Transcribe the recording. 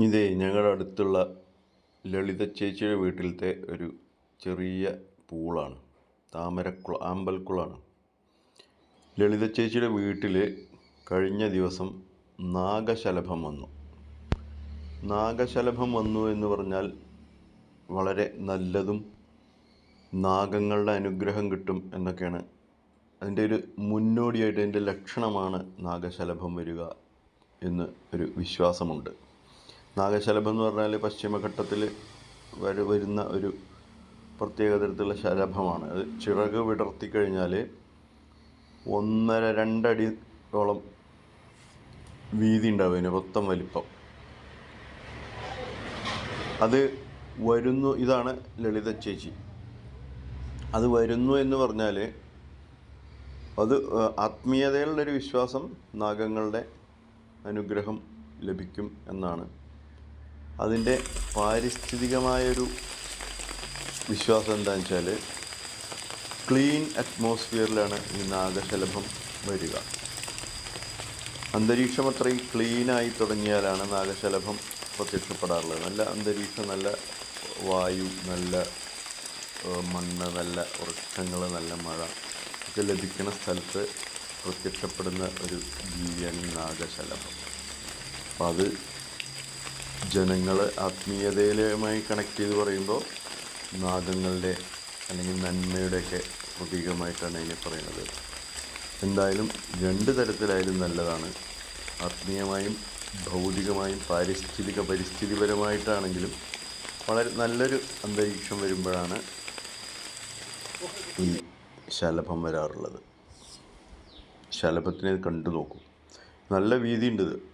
ഇതേ ഞങ്ങളുടെ അടുത്തുള്ള ലളിത ചേച്ചിയുടെ വീട്ടിലത്തെ ഒരു ചെറിയ പൂളാണ്. താമരക്കുള ആമ്പൽക്കുളാണ് ലളിത ചേച്ചിയുടെ വീട്ടിൽ കഴിഞ്ഞ ദിവസം നാഗശലഭം വന്നു. നാഗശലഭം വന്നു എന്ന് പറഞ്ഞാൽ വളരെ നല്ലതും നാഗങ്ങളുടെ അനുഗ്രഹം കിട്ടും എന്നൊക്കെയാണ്. അതിന്റെ ഒരു മുന്നോടിയായിട്ട് അതിന്റെ ലക്ഷണമാണ് നാഗശലഭം വരിക എന്ന് ഒരു വിശ്വാസമുണ്ട്. നാഗശലഭം എന്ന് പറഞ്ഞാൽ പശ്ചിമഘട്ടത്തിൽ വരു വരുന്ന ഒരു പ്രത്യേക തരത്തിലുള്ള ശലഭമാണ്. അത് ചിറക് വിടർത്തി കഴിഞ്ഞാൽ ഒന്നര രണ്ടടിയോളം വീതി ഉണ്ടാവും അതിന് മൊത്തം വലിപ്പം. അത് വരുന്നു ഇതാണ് ലളിത ചേച്ചി. അത് വരുന്നു എന്ന് പറഞ്ഞാൽ അത് ആത്മീയതയിലുള്ളൊരു വിശ്വാസം നാഗങ്ങളുടെ അനുഗ്രഹം ലഭിക്കും എന്നാണ്. അതിന്റെ പാരിസ്ഥിതികമായൊരു വിശ്വാസം എന്താണെന്ന് വെച്ചാൽ ക്ലീൻ അറ്റ്മോസ്ഫിയറിലാണ് ഈ നാഗശലഭം വരിക. അന്തരീക്ഷം അത്രയും ക്ലീനായി തുടങ്ങിയാലാണ് നാഗശലഭം പ്രത്യക്ഷപ്പെടാറുള്ളത്. നല്ല അന്തരീക്ഷം നല്ല വായു നല്ല മണ്ണ് നല്ല വൃക്ഷങ്ങൾ നല്ല മഴ ഒക്കെ ലഭിക്കുന്ന സ്ഥലത്ത് പ്രത്യക്ഷപ്പെടുന്ന ഒരു ജീവിയാണ് നാഗശലഭം. അപ്പോൾ അത് ജനങ്ങൾ ആത്മീയതയിലുമായി കണക്ട് ചെയ്ത് പറയുമ്പോൾ നാഗങ്ങളുടെ അല്ലെങ്കിൽ നന്മയുടെയൊക്കെ പ്രതീകമായിട്ടാണ് അതിനെ പറയുന്നത്. എന്തായാലും രണ്ട് തരത്തിലായാലും നല്ലതാണ്. ആത്മീയമായും ഭൗതികമായും പാരിസ്ഥിതിക പരിസ്ഥിതിപരമായിട്ടാണെങ്കിലും വളരെ നല്ലൊരു അന്തരീക്ഷം വരുമ്പോഴാണ് ഈ ശലഭം വരാറുള്ളത്. ശലഭത്തിനെ കണ്ടു നോക്കും. നല്ല വീതിയുണ്ട്